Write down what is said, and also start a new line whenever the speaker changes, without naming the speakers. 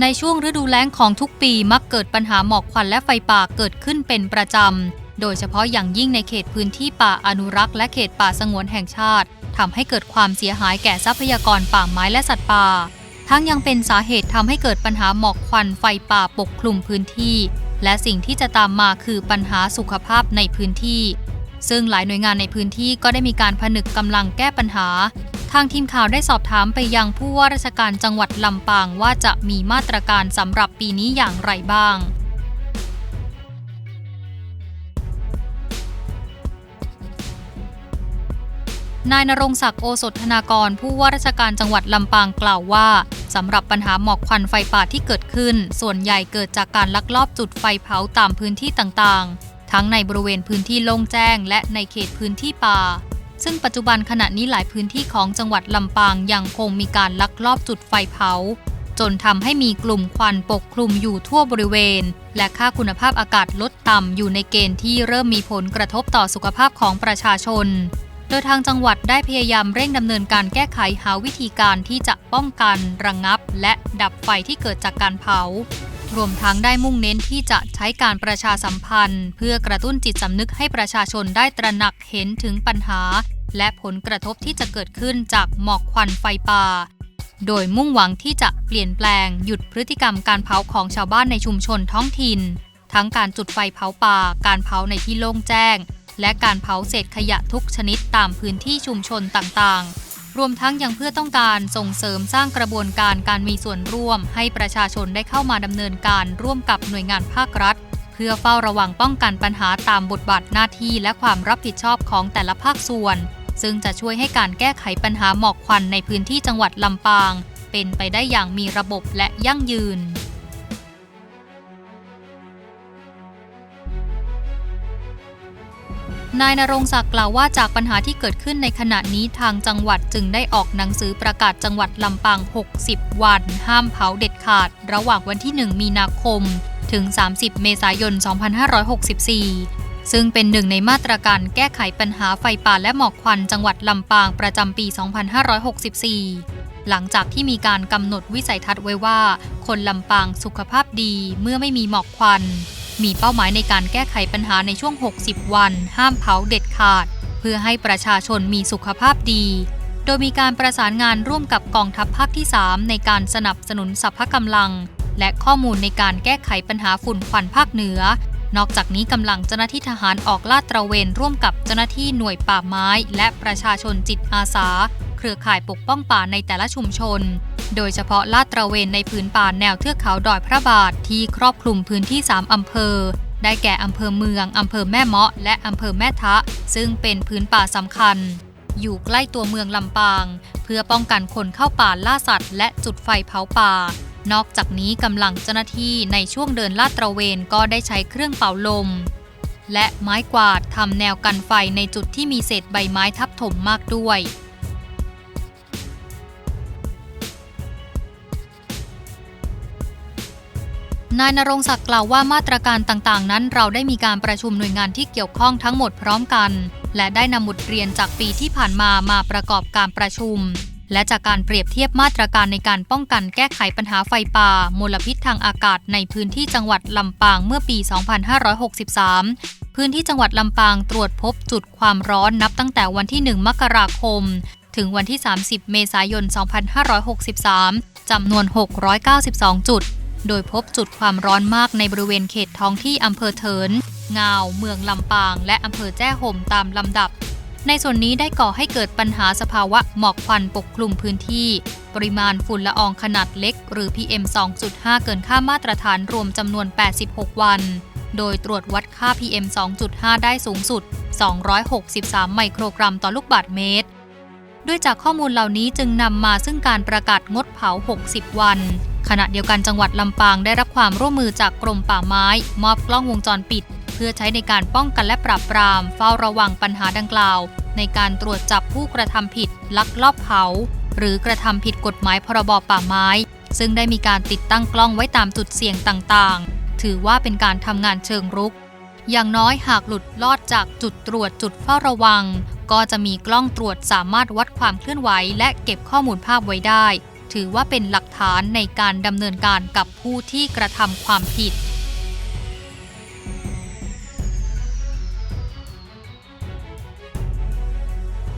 ในช่วงฤดูแล้งของทุกปีมักเกิดปัญหาหมอกควันและไฟป่าเกิดขึ้นเป็นประจำ โดยเฉพาะอย่างยิ่งในเขตพื้นที่ป่าอนุรักษ์และเขตป่าสงวนแห่งชาติทำให้เกิดความเสียหายแก่ทรัพยากรป่าไม้และสัตว์ป่า ทั้งยังเป็นสาเหตุทำให้เกิดปัญหาหมอกควันไฟป่าปกคลุมพื้นที่ และสิ่งที่จะตามมาคือปัญหาสุขภาพในพื้นที่ ซึ่งหลายหน่วยงานในพื้นที่ก็ได้มีการผนึกกำลังแก้ปัญหา ทางทีมข่าวได้สอบถามไปยังผู้ว่าราชการจังหวัดลำปางว่าจะมีมาตรการสำหรับปีนี้อย่างไรบ้างนายนรงศักดิ์โอสถธนากร ผู้ว่าราชการจังหวัดลำปางกล่าวว่าสำหรับปัญหาหมอกควันไฟป่าที่เกิดขึ้น ส่วนใหญ่เกิดจากการลักลอบจุดไฟเผาตามพื้นที่ต่างๆ ทั้งในบริเวณพื้นที่โล่งแจ้ง และในเขตพื้นที่ป่า ซึ่งปัจจุบันขณะนี้หลายพื้นที่ของจังหวัดลำปางยังคงมีการลักลอบจุดไฟเผา จนทำให้มีกลุ่มควันปกคลุมอยู่ทั่วบริเวณ และค่าคุณภาพอากาศลดต่ำอยู่ในเกณฑ์ที่เริ่มมีผลกระทบต่อสุขภาพของประชาชน โดยทางจังหวัดได้พยายามเร่งดำเนินการแก้ไขหาวิธีการที่จะป้องกัน ระงงับ และดับไฟที่เกิดจากการเผารวมทั้งได้มุ่งเน้นที่จะใช้การประชาสัมพันธ์ เพื่อกระตุ้นจิตสำนึกให้ประชาชนได้ตระหนักเห็นถึงปัญหา และผลกระทบที่จะเกิดขึ้นจากหมอกควันไฟป่า โดยมุ่งหวังที่จะเปลี่ยนแปลงหยุดพฤติกรรมการเผาของชาวบ้านในชุมชนท้องถิ่น ทั้งการจุดไฟเผาป่า การเผาในที่โล่งแจ้ง และการเผาเศษขยะทุกชนิดตามพื้นที่ชุมชนต่างๆรวมทั้งยังเพื่อต้องการส่งเสริมสร้างกระบวนการการมีส่วนร่วม ให้ประชาชนได้เข้ามาดำเนินการร่วมกับหน่วยงานภาครัฐ เพื่อเฝ้าระวังป้องกันปัญหาตามบทบาทหน้าที่และความรับผิดชอบของแต่ละภาคส่วน ซึ่งจะช่วยให้การแก้ไขปัญหาหมอกควันในพื้นที่จังหวัดลำปาง เป็นไปได้อย่างมีระบบและยั่งยืนนายนรงศักดิ์กล่าวว่าจากปัญหาที่เกิดขึ้นในขณะนี้ทางจังหวัดจึงได้ออกหนังสือประกาศจังหวัดลำปาง 60 วัน ห้ามเผาเด็ดขาด ระหว่างวันที่ 1 มีนาคม ถึง 30 เมษายน 2564 ซึ่งเป็นหนึ่งในมาตรการแก้ไขปัญหาไฟป่าและหมอกควันจังหวัดลำปางประจำปี 2564 หลังจากที่มีการกำหนดวิสัยทัศน์ไว้ว่า คนลำปางสุขภาพดีเมื่อไม่มีหมอกควัน มีเป้าหมายในการแก้ไขปัญหาในช่วง 60 วัน ห้ามเผาเด็ดขาด เพื่อให้ประชาชนมีสุขภาพดี โดยมีการประสานงานร่วมกับกองทัพภาคที่ 3 ในการสนับสนุนสัพพะกำลัง และข้อมูลในการแก้ไขปัญหาฝุ่นควันภาคเหนือ นอกจากนี้กำลังเจ้าหน้าที่ทหารออกลาดตระเวนร่วมกับเจ้าหน้าที่หน่วยป่าไม้ และประชาชนจิตอาสา เครือข่ายปกป้องป่าในแต่ละชุมชน โดยเฉพาะลาดตระเวนในพื้นป่าแนวเทือกเขาดอยพระบาทที่ครอบคลุมพื้นที่ 3 อำเภอ ได้แก่อำเภอเมืองอำเภอแม่เมาะ และอำเภอแม่ทะ ซึ่งเป็นพื้นป่าสำคัญ อยู่ใกล้ตัวเมืองลำปาง เพื่อป้องกันคนเข้าป่าล่าสัตว์ และจุดไฟเผาป่า นอกจากนี้กำลังเจ้าหน้าที่ในช่วงเดินลาดตระเวนก็ได้ใช้เครื่องเป่าลม และไม้กวาดทำแนวกันไฟในจุดที่มีเศษใบไม้ทับถมมากด้วยนายนรงศักดิ์กล่าวว่ามาตรการต่างๆ นั้นเราได้มีการประชุมหน่วยงานที่เกี่ยวข้องทั้งหมดพร้อมกัน และได้นำบทเรียนจากปีที่ผ่านมามาประกอบการประชุม และจากการเปรียบเทียบมาตรการในการป้องกันแก้ไขปัญหาไฟป่ามลพิษทางอากาศในพื้นที่จังหวัดลำปางเมื่อปี 2563 พื้นที่จังหวัดลำปางตรวจพบจุดความร้อนนับตั้งแต่วันที่ 1 มกราคม ถึงวันที่ 30 เมษายน 2563 จำนวน 692 จุด โดยพบจุดความร้อนมากในบริเวณเขตท้องที่อำเภอเถิน งาว เมืองลำปาง และอำเภอแจ้ห่มตามลำดับ ในส่วนนี้ได้ก่อให้เกิดปัญหาสภาวะหมอกควันปกคลุมพื้นที่ ปริมาณฝุ่นละอองขนาดเล็ก หรือ PM 2.5 เกินค่ามาตรฐานรวมจำนวน 86 วัน โดยตรวจวัดค่า PM 2.5 ได้สูงสุด 263 ไมโครกรัมต่อลูกบาศก์เมตร ด้วยจากข้อมูลเหล่านี้จึงนำมาซึ่งการประกาศงดเผา 60 วัน ขณะเดียวกันจังหวัดลำปางได้รับความร่วมมือจากกรมป่าไม้ มอบกล้องวงจรปิด เพื่อใช้ในการป้องกันและปราบปราม เฝ้าระวังปัญหาดังกล่าว ในการตรวจจับผู้กระทำผิด ลักลอบเผา หรือกระทำผิดกฎหมายพรบป่าไม้ ซึ่งได้มีการติดตั้งกล้องไว้ตามจุดเสี่ยงต่างๆ ถือว่าเป็นการทำงานเชิงรุก อย่างน้อยหากหลุดลอดจากจุดตรวจจุดเฝ้าระวัง ก็จะมีกล้องตรวจสามารถวัดความเคลื่อนไหว และเก็บข้อมูลภาพไว้ได้ถถือว่าเป็นหลักฐานในการดำเนินการกับผู้ที่กระทำความผิด